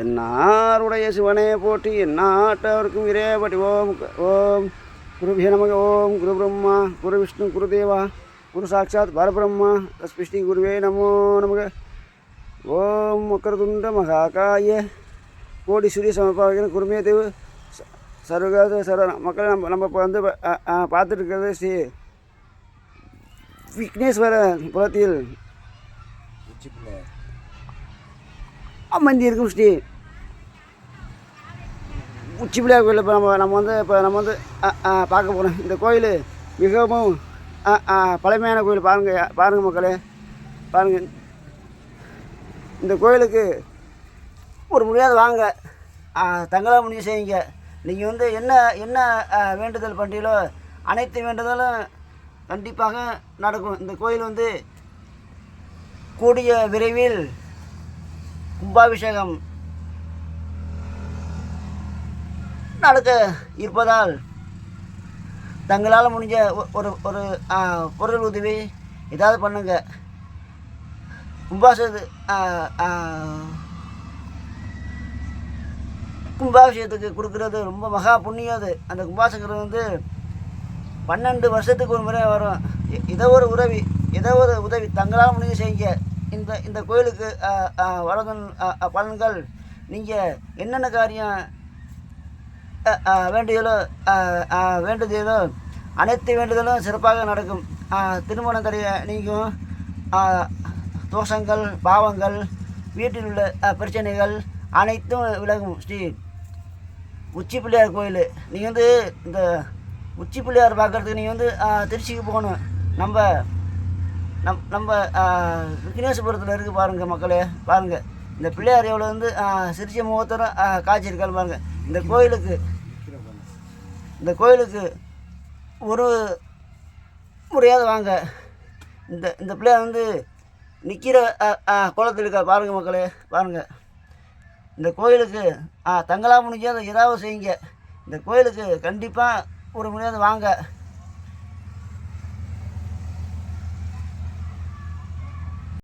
என்னாருடைய சிவனே போற்றி எந்நாட்டவருக்கும் இறைவட்டி ஓம் ஓம் குருபிய நமக. ஓம் குரு பிரம்மா குரு விஷ்ணு குரு தேவா குரு சாட்சாத் பரபிரம்மா தஸ்மிஷ்டி குருவே நமோ நமக. ஓம் மக்கரதுண்ட மகாகாய கோடி சூரிய சமபாகின குருமே தேவ். சர்வகாத சர்வ மக்களை நம்ம நம்ம இப்போ வந்து பா- பார்த்துட்டு இருக்கிறது ஸ்ரீ விக்னேஸ்வர புலத்தில் அம்மந்தி இருக்கும் ஸ்ரீ உச்சி பிள்ளையார் கோயிலில் இப்போ நம்ம நம்ம வந்து இப்போ நம்ம வந்து பார்க்க போகிறோம் இந்த கோயில் மிகவும் பழமையான கோயில். பாருங்கள் பாருங்கள் மக்களே. பாருங்கள் இந்த கோயிலுக்கு ஒரு முடியாது வாங்க. ஆ, தங்களா முடிவு செய்யுங்க. நீங்கள் வந்து என்ன என்ன வேண்டுதல் பண்ணுறீங்களோ அனைத்து வேண்டுதலும் கண்டிப்பாக நடக்கும். இந்த கோயில் வந்து கூடிய விரைவில் கும்பாபிஷேகம் நடக்க இருப்பதால் தங்களால் முடிஞ்ச ஒ- ஒரு ஒரு பொருள் உதவி ஏதாவது பண்ணுங்க. கும்பாசத்து கும்பாபிஷேகத்துக்கு கொடுக்குறது ரொம்ப மகா புண்ணியம் அது. அந்த கும்பாசங்கிறது வந்து பன்னெண்டு வருஷத்துக்கு ஒரு முறை வரும். எ- ஏதோ ஒரு உதவி ஏதோ ஒரு உதவி தங்களால் முடிஞ்சு செய்யுங்க. இந்த இந்த கோயிலுக்கு வழங்கும் பலன்கள் நீங்கள் என்னென்ன காரியம் வேண்டியதோ வேண்டுதலோ அனைத்து வேண்டுதலும் சிறப்பாக நடக்கும். திருமணம் தடைய நீங்கும் தோஷங்கள் பாவங்கள் வீட்டில் உள்ள பிரச்சனைகள் அனைத்தும் விலகும். ஸ்ரீ உச்சி பிள்ளையார் கோயில். நீங்கள் வந்து இந்த உச்சி பிள்ளையார் பார்க்குறதுக்கு நீங்கள் வந்து திருச்சிக்கு போகணும். நம்ம நம் நம்ம விக்னேஸ்வரத்தில் இருக்குது பாருங்கள் மக்களே பாருங்கள் இந்த பிள்ளையார் எவ்வளோ வந்து ஆ, சிரிச்ச முகத்தரம் காய்ச்சிருக்காரு பாருங்கள் இந்த கோயிலுக்கு இந்த கோயிலுக்கு ஒரு முறையாவது வாங்க. இந்த இந்த பிள்ளையார் வந்து நிற்கிற குளத்தில் இருக்கா பாருங்கள் மக்களே பாருங்கள் இந்த கோயிலுக்கு ஆ, முடிஞ்சால் அதை ஏதாவது செய்யுங்க. இந்த கோயிலுக்கு கண்டிப்பாக ஒரு முறையாவது வாங்க.